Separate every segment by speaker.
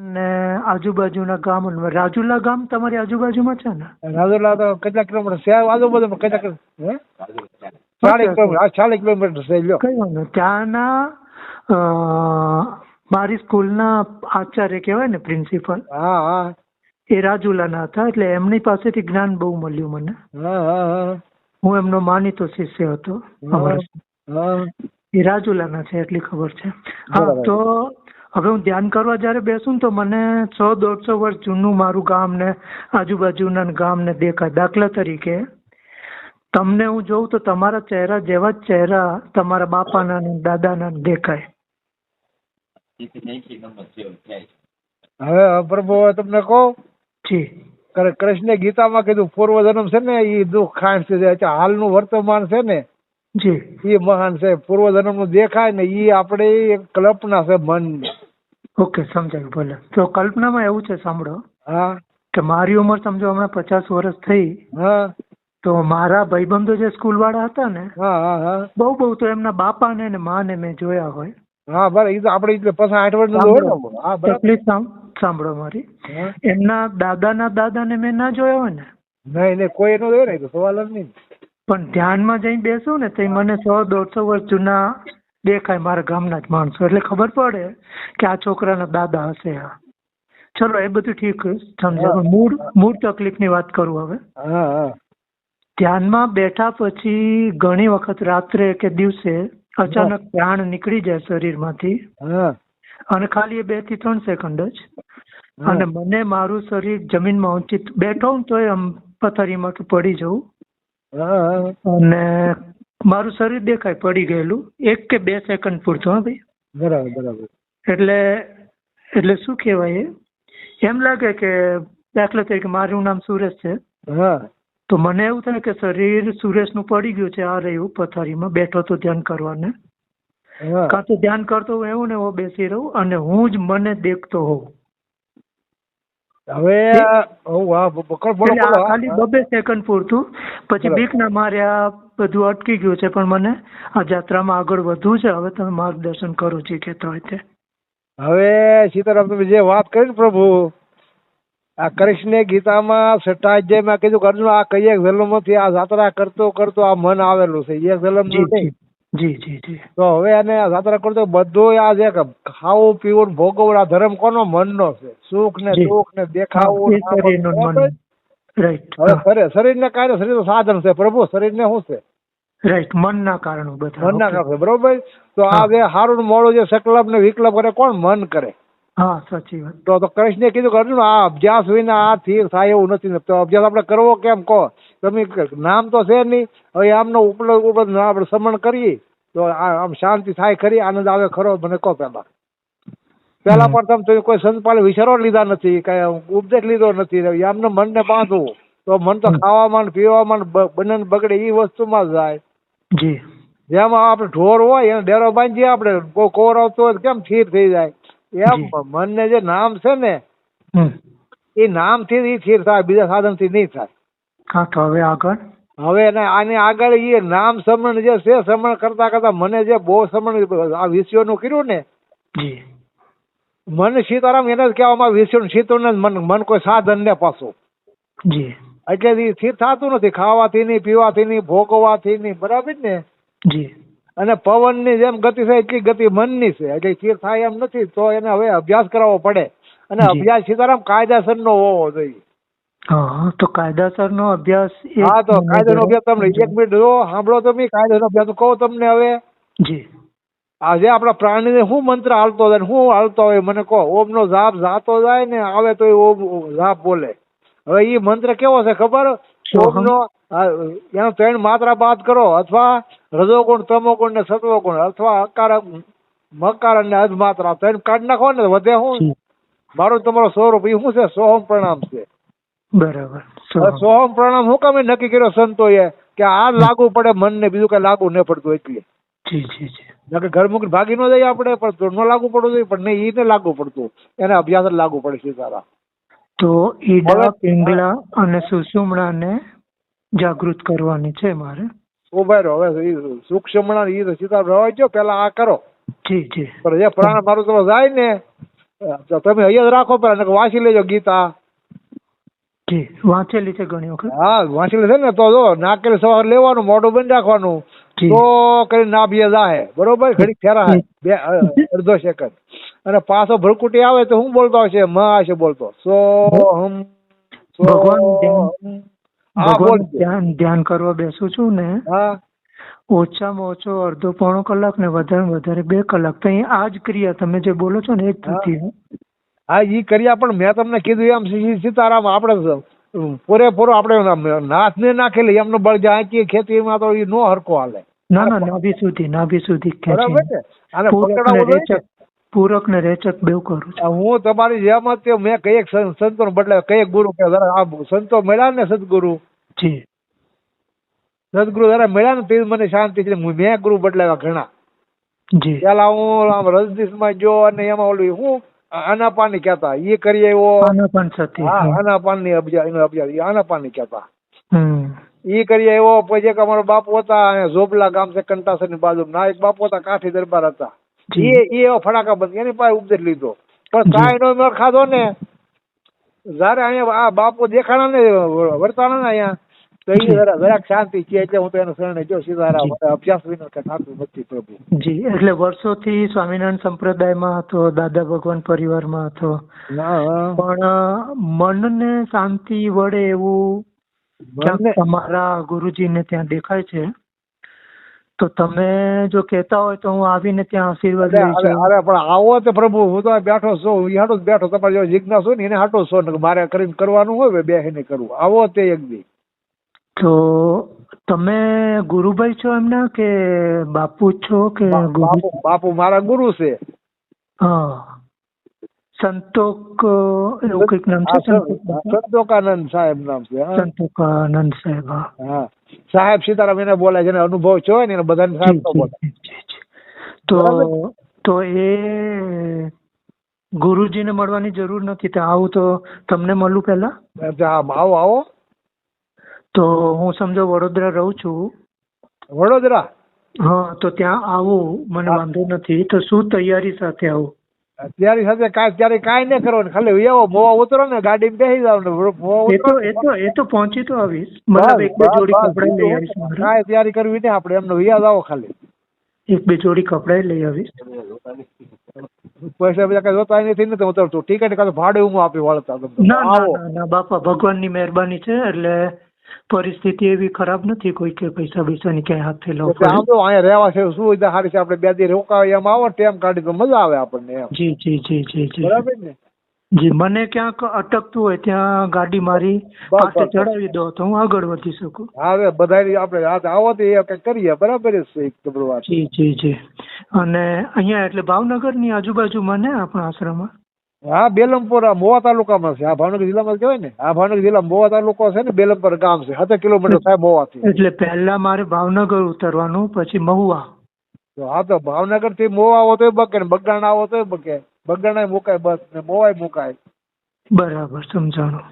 Speaker 1: ને આજુબાજુના ગામ રાજુલા ગામ તમારી આજુબાજુમાં છે ને?
Speaker 2: રાજુલા તો કેટલા કિલોમીટર છે? આજુબાજુમાં કેટલા ચાલીસ કિલોમીટર ચાલીસ કિલોમીટર છે લ્યો.
Speaker 1: કઈ વાંધો ત્યાંના મારી સ્કૂલના આચાર્ય કહેવાય ને પ્રિન્સિપલ?
Speaker 2: હા હા.
Speaker 1: એ રાજુલાના હતા એટલે એમની પાસેથી જ્ઞાન બહુ મળ્યું મને.
Speaker 2: હા
Speaker 1: એમનો માનીતો શિષ્ય હતો એ રાજુલાના છે એટલી ખબર છે. હા તો હવે હું ધ્યાન કરવા જ્યારે બેસું તો મને સો દોઢસો વર્ષ જૂનું મારું ગામ ને આજુબાજુના ગામ ને દેખાય દાખલા તરીકે તમને હું જોઉં તો તમારા ચહેરા જેવા જ ચહેરા તમારા બાપાના ને દાદાના ને દેખાય.
Speaker 2: હવે પ્રભુ તમને કહું?
Speaker 1: જી.
Speaker 2: કૃષ્ણ કૃષ્ણે ગીતામાં કીધું પૂર્વ જન્મ છે ને એ દુઃખ ખાંડ છે હાલનું વર્તમાન છે ને
Speaker 1: જી.
Speaker 2: એ મહાન છે પૂર્વ જન્મનું દેખાય ને એ આપણે એક કલ્પના છે મન.
Speaker 1: ઓકે સમજાયું ભલે. તો કલ્પનામાં એવું છે સાંભળો.
Speaker 2: હા.
Speaker 1: કે મારી ઉંમર સમજો હમણાં પચાસ વર્ષ થઈ.
Speaker 2: હા.
Speaker 1: તો મારા ભાઈબંધો જે સ્કૂલ વાળા હતા ને
Speaker 2: હા હા હા.
Speaker 1: બહુ બહુ તો એમના બાપા ને મા ને મેં જોયા હોય.
Speaker 2: હા બરાબર. એ તો આપણે એટલે પછી આઠ વર્ષ હોય હા
Speaker 1: સાંભળો મારી. એમના દાદાના દાદાને મેં ના જોયા હોય ને?
Speaker 2: નહીં નહીં કોઈ એનો જોયો ને તો સવાલ જ નહીં.
Speaker 1: પણ ધ્યાનમાં જઈ બેસું ને તો મને સો દોઢસો વર્ષ જૂના દેખાય મારા ગામના જ માણસો. એટલે ખબર પડે કે આ છોકરાના દાદા હશે આ. ચલો એ બધું ઠીક સમજાય મૂળ મૂળ તકલીફની વાત કરું હવે.
Speaker 2: હા હા.
Speaker 1: ધ્યાનમાં બેઠા પછી ઘણી વખત રાત્રે કે દિવસે અચાનક પ્રાણ નીકળી જાય શરીરમાંથી.
Speaker 2: હા.
Speaker 1: અને ખાલી એ બેથી ત્રણ સેકન્ડ જ. અને મને મારું શરીર જમીનમાં ઊંચી બેઠો હોઉં તોય આમ પથારીમાં કે પડી જવું.
Speaker 2: હા હા
Speaker 1: અને મારું શરીર દેખાય પડી ગયેલું. એક કે બે સેકન્ડ પૂરતું હા ભાઈ.
Speaker 2: બરાબર બરાબર.
Speaker 1: એટલે એટલે શું કહેવાય એમ લાગે કે દાખલા તરીકે મારું નામ સુરેશ છે.
Speaker 2: હા.
Speaker 1: તો મને એવું થાય કે શરીર સુરેશનું પડી ગયું છે આ રહ્યું પથારીમાં બેઠો તો ધ્યાન કરવાને. કાં તો ધ્યાન કરતો હું એવું ને હું બેસી રહું અને હું જ મને દેખતો હોઉં.
Speaker 2: હવે હું પકડ બોલો
Speaker 1: ખાલી બબે સેકન્ડ પૂરતું પછી બીક ના માર્યા બધું અટકી ગયું છે પણ મને આ જાત્રામાં આગળ વધવું છે. હવે તમે માર્ગદર્શન કરો જે કહેતા હોય તે.
Speaker 2: હવે સીતારામ તમે જે વાત કરી ને પ્રભુ આ કૃષ્ણે ગીતામાં છઠ્ઠા અધ્યાયમાં કીધું કે અર્જુન આ કઈ એક જન્મથી આ જાત્રા કરતો કરતો આ મન આવેલું છે. એક જલમ
Speaker 1: નથી
Speaker 2: નહીં.
Speaker 1: જી જી જી.
Speaker 2: તો હવે આને યાત્રા કરતો બધું આ છે કે ખાવું પીવું ને ભોગવવું આ ધર્મ કોનો? મનનો છે. સુખ ને. દુઃખ ને દેખાવું
Speaker 1: શરીર
Speaker 2: ને
Speaker 1: રાઈટ
Speaker 2: હવે શરીર શરીરને કારણે શરીર સાધન છે. પ્રભુ શરીરને શું છે?
Speaker 1: રાઈટ મનના કારણો બધા.
Speaker 2: મનના
Speaker 1: ના
Speaker 2: કારણે બરોબર? તો આ. જે હારું ને મોડું જે સંકલ્પ ને વિકલબ કરે કોણ મન કરે?
Speaker 1: હા સાચી વાત.
Speaker 2: તો તો કૃષ્ણે કીધું કે અર્જુન આ અભ્યાસ વિના આ સ્થિર થાય એવું નથી તો અભ્યાસ આપણે કરવો કેમ? કહો. તમે નામ તો છે નહીં. હવે આમનો ઉપલબ્ધ ઉપલબ્ધ આપણે શ્રમણ કરીએ. તો આમ શાંતિ થાય ખરી આનંદ આવે ખરો. મને કહો પેલા.
Speaker 1: પહેલા
Speaker 2: પણ તમે કોઈ સંત પાલે વિચારો લીધા નથી કઈ ઉપદેશ લીધો નથી. આમને મનને બાંધવું. તો મન તો ખાવામાં પીવામાં બંને બગડે એ વસ્તુમાં જાય.
Speaker 1: જી.
Speaker 2: જેમાં આપણે ઢોર હોય એને ડેરો બાંધીએ આપણે. કોર આવતો હોય કેમ ઠીર થઈ જાય? એમ
Speaker 1: જી.
Speaker 2: મનને જે નામ છે ને એ નામથી જ ઈ સ્થિર થાય બીજા સાધનથી નહીં થાય.
Speaker 1: હા તો હવે આગળ?
Speaker 2: હવે આની આગળ એ નામ સમરણ જે છે સમરણ કરતા કરતા મને જે બહુ સમરણ આ વિષયોનું કર્યું ને મન સીતારામ એને જ કહેવામાં વિષયોનું સીતોને જ મન મન કોઈ સાધન ને પાછું.
Speaker 1: જી.
Speaker 2: એટલે એ સ્થિર થતું નથી ખાવાથી નહીં પીવાથી નહીં ભોગવવાથી નહીં બરાબર ને?
Speaker 1: જી.
Speaker 2: અને પવનની જેમ ગતિ થાય એટલી ગતિ મનની છે. એટલે સ્થિર થાય એમ નથી તો એને હવે અભ્યાસ કરાવવો પડે. અને અભ્યાસ સીતારામ કાયદેસરનો હોવો જોઈએ.
Speaker 1: હા તો કાયદાસરનો અભ્યાસ
Speaker 2: હા તો કાયદાનો અભ્યાસ તમને એક મિનિટ જો સાંભળો તમે કાયદાનો અભ્યાસ કહું તમને હવે.
Speaker 1: જી.
Speaker 2: આજે આપણા પ્રાણીને શું મંત્ર હાલતો જાય ને શું હાલતો હોય મને કહો. ઓમનો જાપ જાતો જાય ને આવે તો ઓમ જાપ બોલે. હવે એ મંત્ર કેવો છે ખબર. ઓમનો એનો ત્રણ માત્રા બાદ કરો. અથવા રજોગુણ તમોગુણ ને સત્વગુણ અથવા અકાર મકાર અને અધમાત્રા ત્રણ કાઢ નાખો ને વધે
Speaker 1: હું?
Speaker 2: મારું તમારો સ્વરૂપ એ શું છે? સોહમ પ્રણામ છે.
Speaker 1: બરાબર.
Speaker 2: સોહમ. પ્રણામ હું કામે નક્કી કર્યો સંતોએ? કે આ લાગુ પડે મનને બીજું કઈ લાગુ ન પડતું એટલે. નકર ઘર મૂકીને ભાગી ન જાય આપણે પણ ન લાગુ પડવું જોઈએ પણ નહીં એને લાગુ પડતું. એને અભ્યાસ જ લાગુ પડે સીતારા
Speaker 1: તો ઈડા પિંગલા અને સુષુમણાને જાગૃત કરવાની છે મારે.
Speaker 2: ઊભા રહો. હવે ઈ સૂક્ષ્મણા ઈ તો ગયો પેલા આ કરો.
Speaker 1: જી જી.
Speaker 2: પણ જે પ્રાણ મારું તમે જાય ને તો તમે અહીંયા જ રાખો પેલા વાંચી લેજો ગીતા.
Speaker 1: જી વાંચેલી છે ઘણી વખત.
Speaker 2: હા વાંચેલી છે ને તો જો નાકેલ સવાર લેવાનું મોઢું બંધ રાખવાનું તો કરી ના બીએ જાહે બરોબર? ઘડી ફેરા બે અડધો સેકન્ડ. અને પાછો ભરકુટી આવે તો હું બોલતો હશે મ હશે બોલતો. સો હમ
Speaker 1: ભગવાન ભગવાન ધ્યાન ધ્યાન કરવા બેસું છું ને ઓછામાં ઓછો અડધો પોણો કલાક ને વધારે વધારે બે કલાક. તો આ જ ક્રિયા તમે જે બોલો છો ને એ જ. થતી
Speaker 2: હા એ કર્યા પણ મેં તમને કીધું એમ સી- સીતારામ આપણે પૂરેપૂરો આપણે નાથ ને નાખેલી એમનો બળ જાય આંચી ખેતીમાં તો એ નો હરકો હાલે.
Speaker 1: ના ના નાભી સુધી નાભી સુધી
Speaker 2: બરાબર
Speaker 1: ખેંચી
Speaker 2: ને આને
Speaker 1: પૂરક ને રેચક બેવ કરું છું.
Speaker 2: હું તમારી જેમ જ તે મેં કઈ સંતો બદલે કઈ ગુરુ કે જરા સંતો મળ્યા ને સદગુરુ?
Speaker 1: જી.
Speaker 2: સદગુરુ જરા મળ્યા ને તે મને શાંતિ છે. હું- મેં ગુરુ બદલાવ્યા ઘણા.
Speaker 1: જી.
Speaker 2: પેલા હું આમ રજનીશમાં ગયો અને એમાં ઓલું હું આનાપાની કહેતા. એ કરી આવ્યો.
Speaker 1: આના પણ સતી
Speaker 2: હા આનાપાનની અભિયા એનો અભિયા એ આનાપાની કહેતા. ઈ કરી આવ્યો. પછી એક અમારો બાપુ હતા ઝોબલા ગામ છે કંટાસરની બાજુ. ના એક બાપુ હતા કાઠી દરબાર હતા. એ એ ફટાકા બંધ એની પાસે ઉપદેશ લીધો. પણ કાંઈ નો મેળ ખાધો ને જયારે અહીંયા આ બાપુ દેખાણા ને વર્તાણા ને અહીંયા તો એ. જરા જરાક શાંતિ છે એટલે હું તો એનો શરણે જો. સીધારામ અભ્યાસ વિના કે થતું નથી પ્રભુ.
Speaker 1: જી. એટલે વર્ષોથી સ્વામિનારાયણ સંપ્રદાયમાં હતો દાદા ભગવાન પરિવારમાં હતો.
Speaker 2: ના
Speaker 1: પણ મનને શાંતિ વડે એવું તમારા ગુરુજીને ત્યાં દેખાય છે. તો તમે જો કહેતા હોય તો હું આવીને ત્યાં આશીર્વાદ લઈ જાઉં.
Speaker 2: અરે પણ આવો તો પ્રભુ હું તો બેઠો છું હું હાટો જ બેઠો તમારે જો જિજ્ઞાસ હોય ને એને હાટો છો મારે કરીને કરવાનું હોય બેસીને કરવું. આવો તે એક દી.
Speaker 1: તો તમે ગુરુભાઈ છો એમના કે બાપુ છો કે
Speaker 2: બાપુ બાપુ મારા ગુરુ છે.
Speaker 1: હા. સંતોક એવું કંઈક નામ છે?
Speaker 2: સંતોકાનંદ સાહેબ નામ છે
Speaker 1: સંતોકાનંદ સાહેબ હા.
Speaker 2: સાહેબ સીતારામ એને બોલે જેને અનુભવ છે હોય ને એને બધાને સાહેબ તો
Speaker 1: જી. તો તો એ ગુરુજીને મળવાની જરૂર નથી. તો આવું તો તમને મળું પહેલા?
Speaker 2: આવો આવો.
Speaker 1: તો હું સમજો વડોદરા રહું છું.
Speaker 2: વડોદરા?
Speaker 1: હા તો ત્યાં આવું મને વાંધો નથી. તો શું તૈયારી સાથે આવું?
Speaker 2: ત્યારે સાથે કાંઈ ત્યારે કાંઈ નહીં કરવાનું. ખાલી એવો મોવા ઉતરો ને ગાડીમાં બેસી જાવ ને મોવા
Speaker 1: એ તો
Speaker 2: ઉતરો.
Speaker 1: એ તો એ તો પહોંચી તો આવીશ. મતલબ એક બે જોડી કપડાં લઈ આવીશ
Speaker 2: કાંઈ તૈયારી કરવી નહીં આપણે. એમને વ્યાજ આવો ખાલી.
Speaker 1: એક બે જોડી કપડાં લઈ આવીશ.
Speaker 2: પૈસા બીજા કઈ જોતા નથી ને તો ઉતરતું. ટિકિટ કાં ભાડે હું આપી વાળતા
Speaker 1: ના ના ના બાપા ભગવાનની મહેરબાની છે એટલે પરિસ્થિતિ એવી ખરાબ નથી કોઈ કે પૈસા પૈસાની ક્યાંય હાથ
Speaker 2: એટલે આમ તો અહીંયા રહેવા છે સુવિધા સારી છે આપણે બે દી રોકાવા એમ આવો ટેમ કાઢી તો મજા આવે આપણને એમ.
Speaker 1: જી જી જી જી જી
Speaker 2: બરાબર ને?
Speaker 1: જી મને ક્યાંક અટકતું હોય ત્યાં ગાડી મારી પાસે ચડાવી દો તો હું આગળ વધી શકું.
Speaker 2: હવે બધા આપણે હાથ આવો તો એ કરીએ બરાબર છે
Speaker 1: જી જી જી. અને અહીંયા એટલે ભાવનગરની આજુબાજુ મને આપણા આશ્રમમાં?
Speaker 2: હા બેલમપુર આ મોવા તાલુકામાં છે. આ ભાવનગર જિલ્લામાં કહેવાય ને? આ ભાવનગર જિલ્લામાં મોવા તાલુકો છે ને બેલમપુર ગામ છે. સત્તર કિલોમીટર થાય મોવાથી.
Speaker 1: એટલે પહેલા મારે ભાવનગર ઉતરવાનું પછી મહુવા.
Speaker 2: તો હા તો ભાવનગરથી મોવા આવો તો બકે ને બગડાણા આવો તોય બકે. બગડાણા મુકાય બસ ને મોવાય મુકાય.
Speaker 1: બરાબર સમજાણું.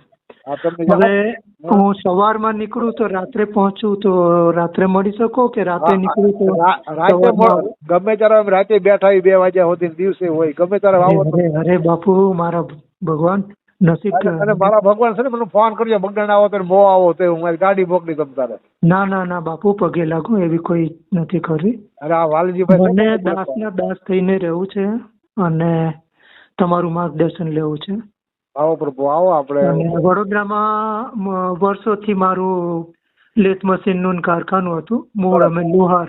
Speaker 1: હવે હું. સવારમાં નીકળું તો રાત્રે પહોંચું તો રાત્રે મળી શકો કે રાતે નીકળું તો
Speaker 2: રાતે ગમે ત્યારે રાતે બેઠા બે વાગ્યા સુધી દિવસે હોય ગમે ત્યારે આવો
Speaker 1: અરે બાપુ મારા ભગવાન નસીબ
Speaker 2: અને અને મારા ભગવાન છે ને મને ફોન કરજો બગડાણા આવો તો મો આવો તો હું મારી ગાડી મોકલી તમ તારે.
Speaker 1: ના ના ના બાપુ પગે લાગુ એવી કોઈ નથી કરવી.
Speaker 2: અરે આ વાલજીભાઈ
Speaker 1: મને
Speaker 2: દાસ ને,
Speaker 1: દાસ થઈને રહેવું છે અને તમારું માર્ગદર્શન લેવું છે.
Speaker 2: આવો પ્રભુ આવો આપણે.
Speaker 1: વડોદરામાં વર્ષોથી મારું લેથ મશીનનું ને કારખાનું હતું. મૂળ અમે લુહાર.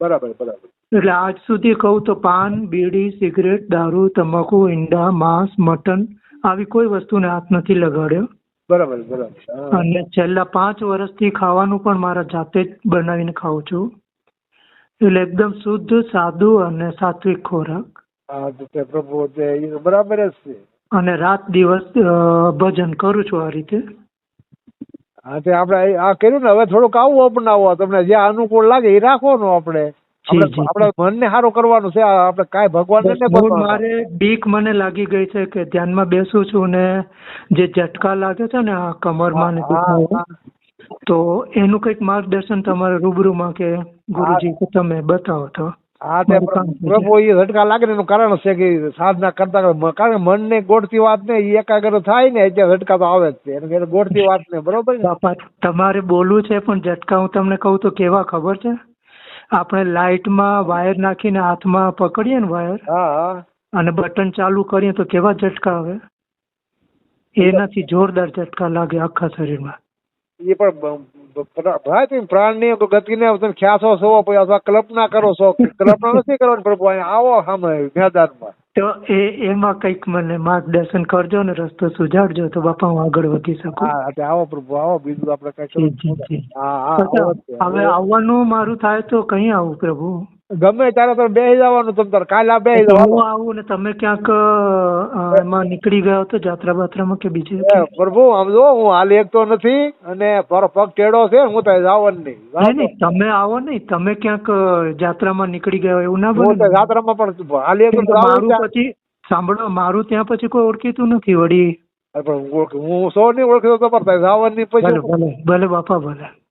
Speaker 2: બરાબર બરાબર.
Speaker 1: એટલે આજ સુધી કહું તો પાન બીડી સિગરેટ દારૂ તમાકુ ઈંડા માંસ મટન આવી કોઈ વસ્તુને હાથ નથી લગાડ્યો.
Speaker 2: બરાબર બરાબર.
Speaker 1: અને છેલ્લા પાંચ વર્ષથી ખાવાનું પણ મારા જાતે જ બનાવીને ખાઉં છું. એટલે એકદમ શુદ્ધ સાદું અને સાત્વિક ખોરાક.
Speaker 2: હા તો પ્રભુ બરાબર જ છે.
Speaker 1: અને રાત દિવસ ભજન કરું છું આ રીતે.
Speaker 2: હા તે આપણે આ- કર્યું ને હવે થોડુંક આવું અપનાવો. તમને જે અનુકૂળ લાગે એ રાખવાનું આપણે. આપણે મનને સારું કરવાનું છે. આપણે કાંઈ ભગવાન.
Speaker 1: મારે બીક મને લાગી ગઈ છે કે ધ્યાનમાં બેસું છું ને જે ઝટકા લાગે છે ને આ કમરમાં ને તો એનું કંઈક માર્ગદર્શન તમારે રૂબરૂમાં કે ગુરુજી તમે બતાવો તો.
Speaker 2: હા તે પ્રભુ એ ઝટકા લાગે એનું કારણ છે કે સાધના કરતા કારણ કે મન ને ગોઠતી વાત ને એકાગ્ર થાય ને એટલે ઝટકા તો આવે જ છે. એને ગોઠતી વાત ને બરોબર
Speaker 1: તમારે બોલવું છે પણ ઝટકા હું તમને કહું તો કેવા ખબર છે? આપણે લાઇટમાં વાયર નાખીને હાથમાં પકડીએ ને વાયર અને બટન ચાલુ કરીએ તો કેવા ઝટકા આવે? એનાથી જોરદાર ઝટકા લાગે આખા શરીરમાં.
Speaker 2: એ પણ બ- બ- પ્રા- ભાઈ તમે ગતિને તમે ખ્યાસો છો પછી અથવા કલ્પના કરો છો. કલ્પના નથી કરવાની પ્રભુ અહીંયા આવો સામે મેદાનમાં.
Speaker 1: તો એ એમાં કંઈક મને માર્ગદર્શન કરજો ને રસ્તો સુજાડજો તો બાપા હું આગળ વધી શકું.
Speaker 2: હા આવો પ્રભુ આવો. બીજું આપડે આપણે કઈ.
Speaker 1: હવે આવવાનું મારું થાય તો કઈ આવું પ્રભુ?
Speaker 2: ગમે ત્યારે તમે બેસી જવાનું તમે તાર કાલે બેસી
Speaker 1: જવાનું હું આવું ને તમે ક્યાંક એમાં નીકળી ગયો તો જાત્રા બાત્રામાં કે બીજે
Speaker 2: પ્રભુ આમ જો હું હાલ એક તો નથી અને પર પગ ટેડો છે હું ત્યાં જવાનું નહીં.
Speaker 1: તમે આવો નહીં તમે ક્યાંક જાત્રામાં નીકળી ગયો એવું ના બોલો
Speaker 2: જાત્રામાં પણ હાલ એક
Speaker 1: મારું પછી સાંભળો મારું ત્યાં પછી કોઈ ઓળખીતું નથી વળી.
Speaker 2: પણ હું- સો નહીં ઓળખતો તો પણ જવાનું પછી.
Speaker 1: ભલે ભલે બાપા ભલે.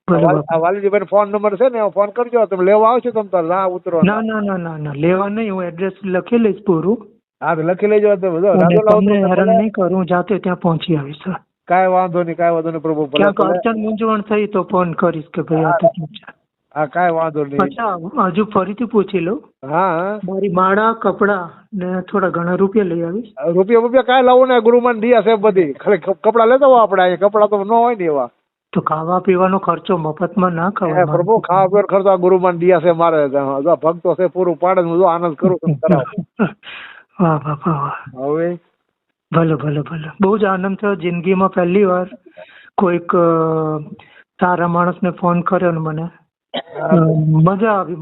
Speaker 2: વાલીજીભાઈ ફોન નંબર છે ને ફોન કરજો. તમે લેવા આવશો તમે તારે ના ઉતરો.
Speaker 1: ના ના ના ના ના લેવા નહીં હું એડ્રેસ લખી લઈશ પૂરું.
Speaker 2: હા તો લખી લેજો તો બધો
Speaker 1: અને
Speaker 2: રાજોલા
Speaker 1: તમને હેરાન નહીં કરું હું જાતે ત્યાં પહોંચી આવીશ
Speaker 2: કાંઈ વાંધો નહીં કાંઈ વાંધો નહીં પ્રભુ
Speaker 1: ક્યાંક અડચણ મૂંઝવણ થઈ તો ફોન કરીશ કે ભાઈ આ તો
Speaker 2: હા કાંઈ વાંધો નહીં.
Speaker 1: અચ્છા હજુ ફરીથી પૂછી લઉં.
Speaker 2: હા
Speaker 1: મારી માળા કપડા ને થોડા ઘણા રૂપિયા લઈ આવીશ.
Speaker 2: રૂપિયા રૂપિયા કાંઈ લાવું ને ગુરુમાન દિયા છે બધી. ખાલી કપડા લેતા હોય આપણે અહીંયા કપડા તો ન હોય ને એવા.
Speaker 1: તો ખાવા પીવાનો ખર્ચો મફતમાં ના
Speaker 2: એ પ્રભુ ખાવા પીવાનો ખર્ચો આ ગુરુમાન દિયા છે મારે. ભક્તો છે પૂરું પાડે હું આનંદ કરું
Speaker 1: વાહ બાપા વાહ
Speaker 2: હવે?
Speaker 1: ભલે ભલે ભલે. બહુ જ આનંદ થયો જિંદગીમાં પહેલી વાર કોઈક સારા માણસને ફોન કર્યો ને મને. મજા આવી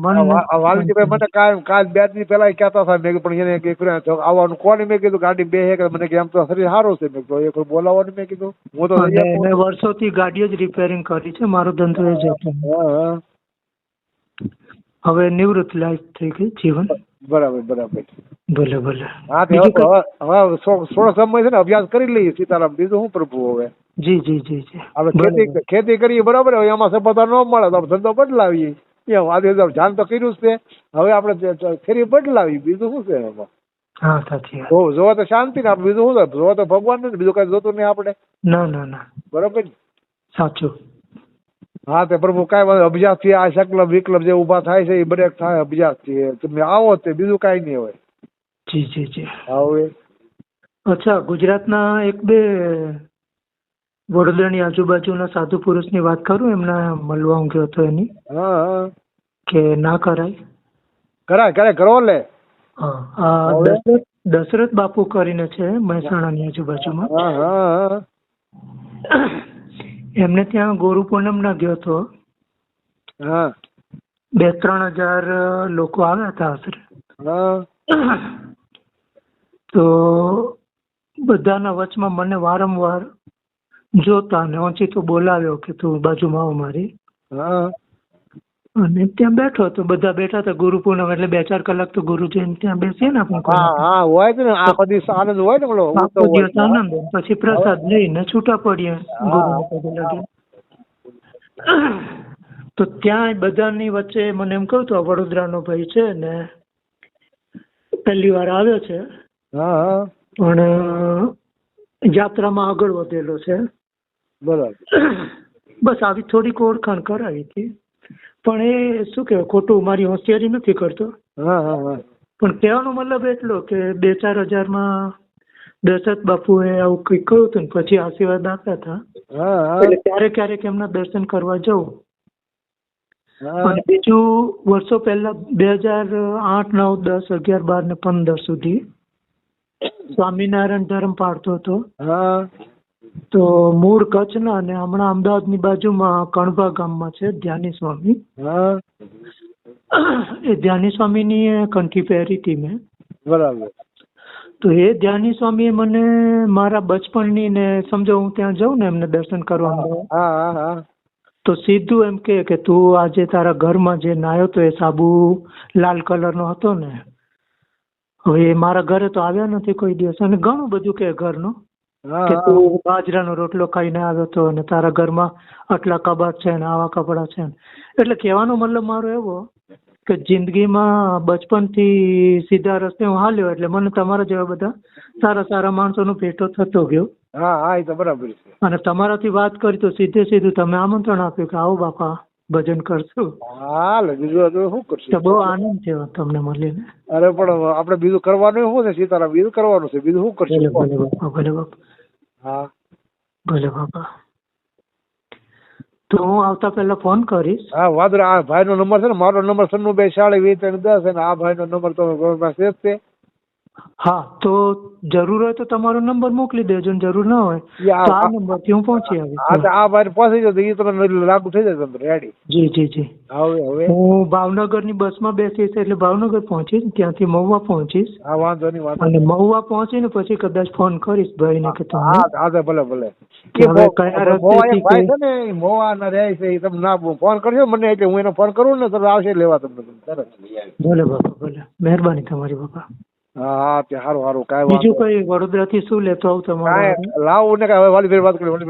Speaker 2: આ વાલજીભાઈ મને કાયમ કાલ બે દી પહેલા કહેતા હતા મેં પણ એને તો આવવાનું કોને? મેં કીધું ગાડી બે હે. કે મને કે એમ તો શરીર સારું છે. મેં કીધું એક બોલાવવાનું? મેં કીધું હું તો
Speaker 1: મેં વર્ષોથી ગાડીઓ જ રિપેરિંગ કરી છે મારો ધંધો એ જ હતો. હવે નિવૃત્ત લાઈફ થઈ ગઈ જીવન.
Speaker 2: બરાબર બરાબર.
Speaker 1: ભલે ભલે.
Speaker 2: હા તે હવે થોડો સમય છે ને અભ્યાસ કરી લઈએ સીતારામ. બીજું શું પ્રભુ હવે?
Speaker 1: જી જી જી જી. હવે
Speaker 2: ખેતી ખેતી કરીએ બરાબર? હવે એમાં સફળતા ન મળે તો ધંધો બદલાવીએ. એમ આજે તો ધ્યાન તો કર્યું જ છે. હવે આપણે ફેરી બદલાવી. બીજું શું છે એમાં
Speaker 1: હા સાચી વાત.
Speaker 2: જોવા તો શાંતિ ને બીજું શું જોવા તો ભગવાન ને બીજું કઈ જોતું નહીં આપણે.
Speaker 1: ના ના ના.
Speaker 2: બરાબર?
Speaker 1: સાચું.
Speaker 2: હા તે પ્રભુ કાંઈ વાંધો અભ્યાસથી આ સંકલ્પ વિકલ્પ જે ઊભા થાય છે એ બ્રેક થાય અભ્યાસથી તમે આવો તે બીજું કાંઈ નહીં હોય.
Speaker 1: જી જી જી.
Speaker 2: હવે
Speaker 1: અચ્છા ગુજરાતના એક બે વડોદરાની આજુબાજુના સાધુ પુરુષની વાત કરું એમના મળવા હું ગયો હતો એની.
Speaker 2: હા
Speaker 1: કે ના કરાય.
Speaker 2: કરાય કરાય કરો લે.
Speaker 1: હા દશરથ દશરથ બાપુ કરીને છે મહેસાણાની આજુબાજુમાં. એમને ત્યાં ગુરુ પૂનમના ગયો હતો.
Speaker 2: હા.
Speaker 1: બે ત્રણ હજાર લોકો આવ્યા હતા આશરે. તો બધાના વચમાં મને વારંવાર જોતા ને ઓછી તો બોલાવ્યો કે તું બાજુમાં આવ મારી.
Speaker 2: હા.
Speaker 1: અને ત્યાં બેઠો તો બધા બેઠા હતા ગુરુ પૂનમ એટલે બે ચાર કલાક તો ગુરુજી ત્યાં બેસીએ ને આપણે
Speaker 2: હા હા હોય ને આખો દિવસ આનંદ હોય ને બોલો
Speaker 1: આનંદ પછી પ્રસાદ લઈને છૂટા પડીએ ગુરુ પગે. તો ત્યાં બધાની વચ્ચે મને એમ કહું તો આ વડોદરાનો ભાઈ છે ને પહેલી વાર આવ્યો છે. પણ યાત્રામાં આગળ વધેલો છે.
Speaker 2: બરાબર.
Speaker 1: બસ આવી થોડીક ઓળખાણ કરાવી હતી. પણ એ શું કહેવાય ખોટું મારી હોશિયારી નથી કરતો.
Speaker 2: હા હા હા.
Speaker 1: પણ કહેવાનો મતલબ એટલો કે બે ચાર હજારમાં દશરથ બાપુએ આવું કંઈક કહ્યું હતું ને પછી આશીર્વાદ આપ્યા હતા. એટલે ક્યારેક ક્યારેક એમના દર્શન કરવા જવું. અને બીજું વર્ષો પહેલા બે હજાર આઠ નવ દસ અગિયાર બાર ને પંદર સુધી સ્વામિનારાયણ ધર્મ પાડતો હતો. તો મૂળ કચ્છના અને હમણાં અમદાવાદની બાજુમાં કણભા ગામમાં છે ધ્યાની સ્વામી. એ ધ્યાની સ્વામીની કંઠી પહેરી હતી મેં.
Speaker 2: બરાબર.
Speaker 1: તો એ ધ્યાની સ્વામીએ મને મારા બચપણની ને સમજો હું ત્યાં જાઉં ને એમને દર્શન કરવા અમદાવાદ, તો સીધું એમ કે કે તું આજે તારા ઘરમાં જે નાયો તો એ સાબુ લાલ કલરનો હતો ને. હવે મારા ઘરે તો આવ્યા નથી કોઈ દિવસ. અને ઘણું બધું કે ઘરનું. કે તું બાજરાનો રોટલો ખાઈને આવ્યો તો અને તારા ઘરમાં આટલા કબાટ છે ને આવા કપડાં છે ને એટલે કહેવાનો મતલબ મારો એવો કે જિંદગીમાં બચપનથી સીધા રસ્તે હું હાલ્યો એટલે મને તમારા જેવા બધા સારા સારા માણસોનો ભેટો થતો ગયો.
Speaker 2: હા હા એ તો બરાબર છે.
Speaker 1: અને તમારાથી વાત કરી તો સીધે સીધું તમે આમંત્રણ આપ્યું કે આવો બાપા. ભજન કરશું?
Speaker 2: હાલ બીજું તો શું
Speaker 1: તો
Speaker 2: કરશું
Speaker 1: બહુ આનંદ થયો તમને મળીને.
Speaker 2: અરે પણ આપણે બીજું કરવાનું શું છે? સીતારામ બીજું કરવાનું છે? બીજું શું કરશું?
Speaker 1: ભલે બાપા ભલે બાપા.
Speaker 2: હા.
Speaker 1: ભલે બાપા. તો હું આવતા પહેલા ફોન કરીશ.
Speaker 2: હા વાંધો આ ભાઈનો નંબર છે ને મારો નંબર સન્નુ બે સાડી વીસ ત્રણ દસ અને આ ભાઈનો નંબર તમારી પાસે જ છે.
Speaker 1: હા તો જરૂર હોય તો તમારો નંબર મોકલી દેજો ને જરૂર ના હોય તો આ નંબરથી હું પહોંચી
Speaker 2: હા
Speaker 1: આવીશ.
Speaker 2: તો આ વાર પહોંચી જતો એ તમે લાગુ થઈ જશે રેડી
Speaker 1: જી જી જી.
Speaker 2: હવે હવે.
Speaker 1: હું ભાવનગરની બસમાં બેસીશ એટલે ભાવનગર પહોંચીશ ત્યાંથી મહુવા પહોંચીશ.
Speaker 2: હા વાંધો નહીં વાંધો
Speaker 1: અને મહુવા પહોંચીને પછી કદાચ ફોન કરીશ ભાઈને કે તમે
Speaker 2: હા હા ભલે ભલે.
Speaker 1: કે હવે કયા રસ્તેથી
Speaker 2: ભાઈ છે ને મહુવા ના રહે છે એ તમે ના ફોન કરજો મને એટલે હું એને ફોન કરું ને તો આવશે લેવા તમને. તરત.
Speaker 1: ભલે બાપા ભલે. મહેરબાની તમારી બાપા.
Speaker 2: હા તે સારું સારું કાંઈ
Speaker 1: બીજું કઈ વડોદરાથી શું લેતો આવું તમારે?
Speaker 2: લાવો ને કાંઈ હવે વાલી ફેર વાત કરી વાલી